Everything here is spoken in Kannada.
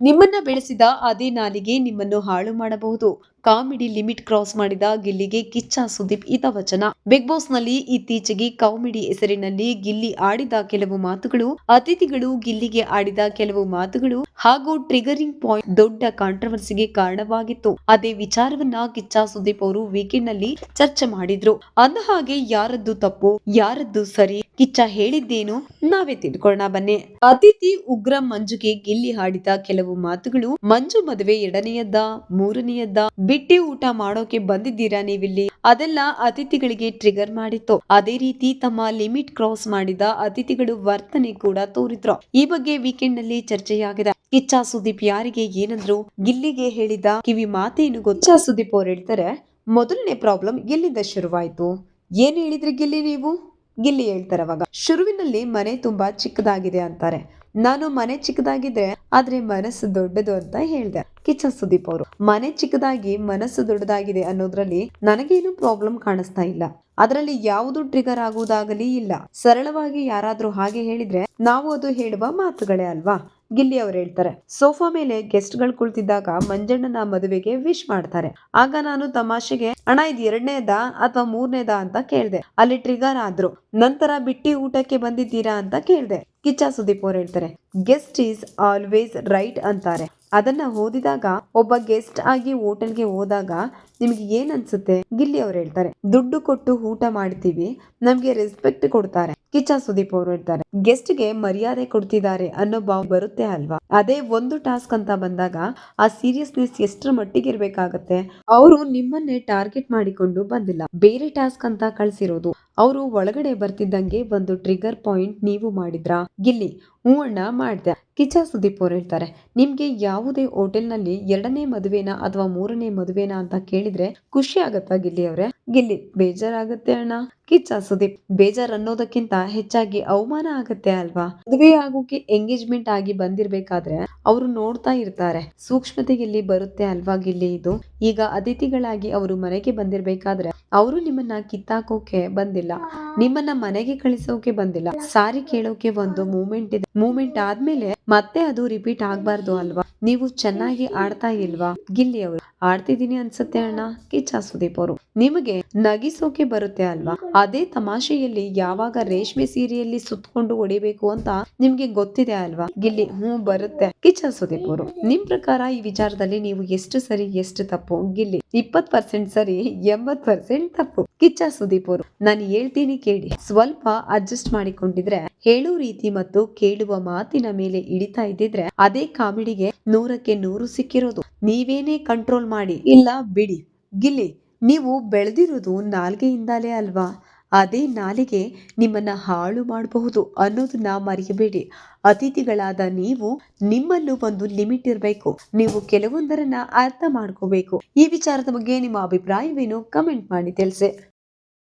ನಿಮ್ಮನ್ನ ಬೆಳೆಸಿದ ಅದೇ ನಾಲಿಗೆ ನಿಮ್ಮನ್ನು ಹಾಳು ಮಾಡಬಹುದು. ಕಾಮಿಡಿ ಲಿಮಿಟ್ ಕ್ರಾಸ್ ಮಾಡಿದ ಗಿಲ್ಲಿಗೆ ಕಿಚ್ಚ ಸುದೀಪ್ ಹಿತವಚನ ಬಿಗ್ ಬಾಸ್ನಲ್ಲಿ ಇತ್ತೀಚೆಗೆ ಕಾಮಿಡಿ ಹೆಸರಿನಲ್ಲಿ ಗಿಲ್ಲಿ ಆಡಿದ ಕೆಲವು ಮಾತುಗಳು, ಅತಿಥಿಗಳು ಗಿಲ್ಲಿಗೆ ಆಡಿದ ಕೆಲವು ಮಾತುಗಳು ಹಾಗೂ ಟ್ರಿಗರಿಂಗ್ ಪಾಯಿಂಟ್ ದೊಡ್ಡ ಕಾಂಟ್ರವರ್ಸಿಗೆ ಕಾರಣವಾಗಿತ್ತು. ಅದೇ ವಿಚಾರವನ್ನ ಕಿಚ್ಚ ಸುದೀಪ್ ಅವರು ವೀಕೆಂಡ್ನಲ್ಲಿ ಚರ್ಚೆ ಮಾಡಿದ್ರು. ಅಂದ ಹಾಗೆ ಯಾರದ್ದು ತಪ್ಪು, ಯಾರದ್ದು ಸರಿ, ಕಿಚ್ಚ ಹೇಳಿದ್ದೇನು ನಾವೇ ತಿಳ್ಕೊಳ್ಳೋಣ ಬನ್ನಿ. ಅತಿಥಿ ಉಗ್ರ ಮಂಜುಗೆ ಗಿಲ್ಲಿ ಹಾಡಿದ ಕೆಲವು ಮಾತುಗಳು, ಮಂಜು ಮದುವೆ ಎರಡನೆಯದ್ದ, ಮೂರನೆಯದ್ದ ಬಿಟ್ಟಿ ಊಟ ಮಾಡೋಕೆ ಬಂದಿದ್ದೀರಾ ನೀವಿಲ್ಲಿ? ಅದೆಲ್ಲ ಅತಿಥಿಗಳಿಗೆ ಟ್ರಿಗರ್ ಮಾಡಿತ್ತು. ಅದೇ ರೀತಿ ತಮ್ಮ ಲಿಮಿಟ್ ಕ್ರಾಸ್ ಮಾಡಿದ ಅತಿಥಿಗಳು ವರ್ತನೆ ಕೂಡ ತೋರಿದ್ರು. ಈ ಬಗ್ಗೆ ವೀಕೆಂಡ್ನಲ್ಲಿ ಚರ್ಚೆಯಾಗಿದೆ. ಕಿಚ್ಚ ಸುದೀಪ್ ಯಾರಿಗೆ ಏನಂದ್ರು ಗಿಲ್ಲಿಗೆ ಹೇಳಿದ ಕಿವಿ ಮಾತೇನು ಗೊತ್ತಾ? ಸುದೀಪ್ ಅವ್ರು ಹೇಳ್ತಾರೆ, ಮೊದಲನೇ ಪ್ರಾಬ್ಲಮ್ ಎಲ್ಲಿಂದ ಶುರುವಾಯ್ತು? ಏನ್ ಹೇಳಿದ್ರಿ ಗಿಲ್ಲಿ ನೀವು? ಗಿಲ್ಲಿ ಹೇಳ್ತಾರೆ ಅವಾಗ. ಶುರುವಿನಲ್ಲಿ ಮನೆ ತುಂಬಾ ಚಿಕ್ಕದಾಗಿದೆ ಅಂತಾರೆ. ನಾನು ಮನೆ ಚಿಕ್ಕದಾಗಿದ್ರೆ ಆದ್ರೆ ಮನಸ್ಸು ದೊಡ್ಡದು ಅಂತ ಹೇಳ್ದೆ ಕಿಚನ್ ಸುದೀಪ್ ಅವರು. ಮನೆ ಚಿಕ್ಕದಾಗಿ ಮನಸ್ಸು ದೊಡ್ಡದಾಗಿದೆ ಅನ್ನೋದ್ರಲ್ಲಿ ನನಗೇನು ಪ್ರಾಬ್ಲಮ್ ಕಾಣಿಸ್ತಾ ಇಲ್ಲ. ಅದರಲ್ಲಿ ಯಾವುದು ಟ್ರಿಗರ್ ಆಗುವುದಾಗಲಿ ಇಲ್ಲ. ಸರಳವಾಗಿ ಯಾರಾದ್ರೂ ಹಾಗೆ ಹೇಳಿದ್ರೆ ನಾವು ಅದು ಹೇಳುವ ಮಾತುಗಳೇ ಅಲ್ವಾ? ಗಿಲ್ಲಿ ಅವ್ರು ಹೇಳ್ತಾರೆ. ಸೋಫಾ ಮೇಲೆ ಗೆಸ್ಟ್ಗಳು ಕುಳಿತಿದ್ದಾಗ ಮಂಜಣ್ಣನ ಮದುವೆಗೆ ವಿಶ್ ಮಾಡ್ತಾರೆ. ಆಗ ನಾನು ತಮಾಷೆಗೆ, ಅಣ್ಣ, ಇದು ಎರಡನೇದ ಅಥವಾ ಮೂರನೇದ ಅಂತ ಕೇಳ್ದೆ. ಅಲ್ಲಿ ಟ್ರಿಗರ್ ಆದ್ರು. ನಂತರ ಬಿಟ್ಟಿ ಊಟಕ್ಕೆ ಬಂದಿದ್ದೀರಾ ಅಂತ ಕೇಳ್ದೆ. ಕಿಚ್ಚ ಸುದೀಪ್ ಅವ್ರು ಹೇಳ್ತಾರೆ, ಗೆಸ್ಟ್ ಈಸ್ ಆಲ್ವೇಸ್ ರೈಟ್ ಅಂತಾರೆ. ಅದನ್ನ ಓದಿದಾಗ ಒಬ್ಬ ಗೆಸ್ಟ್ ಆಗಿ ಹೋಟೆಲ್ಗೆ ಹೋದಾಗ ನಿಮ್ಗೆ ಏನ್ ಅನ್ಸುತ್ತೆ? ಗಿಲ್ಲಿ ಅವ್ರು ಹೇಳ್ತಾರೆ, ದುಡ್ಡು ಕೊಟ್ಟು ಊಟ ಮಾಡ್ತೀವಿ, ನಮ್ಗೆ ರೆಸ್ಪೆಕ್ಟ್ ಕೊಡ್ತಾರೆ. ಕಿಚ್ಚ ಸುದೀಪ್ ಅವರು ಹೇಳ್ತಾರೆ ಗೆಸ್ಟ್ಗೆ ಮರ್ಯಾದೆ ಕೊಡ್ತಿದ್ದಾರೆ ಅನ್ನೋ ಭಾವ ಬರುತ್ತೆ ಅಲ್ವಾ? ಅದೇ ಒಂದು ಟಾಸ್ಕ್ ಅಂತ ಬಂದಾಗ ಆ ಸೀರಿಯಸ್ನೆಸ್ ಎಷ್ಟರ ಮಟ್ಟಿಗೆ ಇರ್ಬೇಕಾಗತ್ತೆ? ಅವರು ನಿಮ್ಮನ್ನೇ ಟಾರ್ಗೆಟ್ ಮಾಡಿಕೊಂಡು ಬಂದಿಲ್ಲ. ಬೇರೆ ಟಾಸ್ಕ್ ಅಂತ ಕಳ್ಸಿರೋದು. ಅವರು ಒಳಗಡೆ ಬರ್ತಿದ್ದಂಗೆ ಒಂದು ಟ್ರಿಗರ್ ಪಾಯಿಂಟ್ ನೀವು ಮಾಡಿದ್ರಾ? ಗಿಲ್ಲಿ, ಹ್ಞೂ ಅಣ್ಣ, ಮಾಡ್ದೆ. ಕಿಚ್ಚ ಸುದೀಪ್ ಅವ್ರು ಹೇಳ್ತಾರೆ, ನಿಮ್ಗೆ ಯಾವುದೇ ಹೋಟೆಲ್ನಲ್ಲಿ ಎರಡನೇ ಮದುವೆನಾ ಅಥವಾ ಮೂರನೇ ಮದುವೆನಾ ಅಂತ ಕೇಳಿದ್ರೆ ಖುಷಿ ಆಗತ್ತಾ ಗಿಲ್ಲಿ ಅವ್ರೆ? ಗಿಲ್ಲಿ, ಬೇಜಾರಾಗತ್ತೆ ಅಣ್ಣ. ಕಿಚ್ಚ, ಸುದೀಪ್ ಬೇಜಾರ್ ಅನ್ನೋದಕ್ಕಿಂತ ಹೆಚ್ಚಾಗಿ ಅವಮಾನ ಆಗತ್ತೆ ಅಲ್ವಾ? ಮದುವೆ ಆಗೋಕೆ ಎಂಗೇಜ್ಮೆಂಟ್ ಆಗಿ ಬಂದಿರ್ಬೇಕಾದ್ರೆ ಅವರು ನೋಡ್ತಾ ಇರ್ತಾರೆ. ಸೂಕ್ಷ್ಮತೆ ಇಲ್ಲಿ ಬರುತ್ತೆ ಅಲ್ವಾ ಗಿಲ್ಲಿ ಇದು? ಈಗ ಅತಿಥಿಗಳಾಗಿ ಅವರು ಮನೆಗೆ ಬಂದಿರ್ಬೇಕಾದ್ರೆ ಅವರು ನಿಮ್ಮನ್ನ ಕಿತ್ತಾಕೋಕೆ ಬಂದಿಲ್ಲ. ನಿಮ್ಮನ್ನ ಮನೆಗೆ ಕಳಿಸೋಕೆ ಬಂದಿಲ್ಲ. ಸಾರಿ ಕೇಳೋಕೆ ಒಂದು ಮೂಮೆಂಟ್ ಇದೆ. ಮೂಮೆಂಟ್ ಆದ್ಮೇಲೆ ಮತ್ತೆ ಅದು ರಿಪೀಟ್ ಆಗ್ಬಾರ್ದು ಅಲ್ವಾ? ನೀವು ಚೆನ್ನಾಗಿ ಆಡ್ತಾ ಇಲ್ವಾ? ಗಿಲ್ಲಿ ಅವರು. ಆಡ್ತಿದೀನಿ ಅನ್ಸುತ್ತೆ ಅಣ್ಣ, ಕಿಚ್ಚ ಸುದೀಪ್ ಅವರು. ನಿಮಗೆ ನಗಿಸೋಕೆ ಬರುತ್ತೆ ಅಲ್ವಾ? ಅದೇ ತಮಾಷೆಯಲ್ಲಿ ಯಾವಾಗ ರೇಷ್ಮೆ ಸೀರೆಯಲ್ಲಿ ಸುತ್ಕೊಂಡು ಹೊಡಿಬೇಕು ಅಂತ ನಿಮ್ಗೆ ಗೊತ್ತಿದೆ ಅಲ್ವಾ? ಗಿಲ್ಲಿ, ಹ್ಞೂ, ಬರುತ್ತೆ. ಕಿಚ್ಚ ಸುದೀಪ್ ಅವರು. ನಿಮ್ ಪ್ರಕಾರ ಈ ವಿಚಾರದಲ್ಲಿ ನೀವು ಎಷ್ಟು ಸರಿ, ಎಷ್ಟು ತಪ್ಪು? ಗಿಲ್ಲಿ ಇಪ್ಪತ್ ಪರ್ಸೆಂಟ್ ಸರಿ ಎಂಬತ್ ಪರ್ಸೆಂಟ್ ತಪ್ಪು. ಕಿಚ್ಚ ಸುದೀಪ್ ಅವರು, ನಾನು ಹೇಳ್ತೀನಿ ಕೇಳಿ. ಸ್ವಲ್ಪ ಅಡ್ಜಸ್ಟ್ ಮಾಡಿಕೊಂಡಿದ್ರೆ ಹೇಳೋ ರೀತಿ ಮತ್ತು ಕೇಳುವ ಮಾತಿನ ಮೇಲೆ ಇಳಿತಾ ಇದ್ದಿದ್ರೆ ಅದೇ ಕಾಮಿಡಿಗೆ ನೂರಕ್ಕೆ ನೂರು ಸಿಕ್ಕಿರೋದು. ನೀವೇನೇ ಕಂಟ್ರೋಲ್ ಮಾಡಿ. ಇಲ್ಲ, ಬಿಡಿ. ಗಿಲ್ಲಿ, ನೀವು ಬೆಳೆದಿರೋದು ನಾಲ್ಗೆಯಿಂದಲೇ ಅಲ್ವಾ? ಅದೇ ನಾಲಿಗೆ ನಿಮ್ಮನ್ನ ಹಾಳು ಮಾಡಬಹುದು ಅನ್ನೋದನ್ನ ಮರೆಯಬೇಡಿ ಅತಿಥಿಗಳಾದ ನೀವು ನಿಮ್ಮಲ್ಲೂ ಒಂದು ಲಿಮಿಟ್ ಇರಬೇಕು. ನೀವು ಕೆಲವೊಂದರನ್ನ ಅರ್ಥ ಮಾಡ್ಕೋಬೇಕು. ಈ ವಿಚಾರದ ಬಗ್ಗೆ ನಿಮ್ಮ ಅಭಿಪ್ರಾಯವೇನು? ಕಮೆಂಟ್ ಮಾಡಿ ತಿಳಿಸಿ.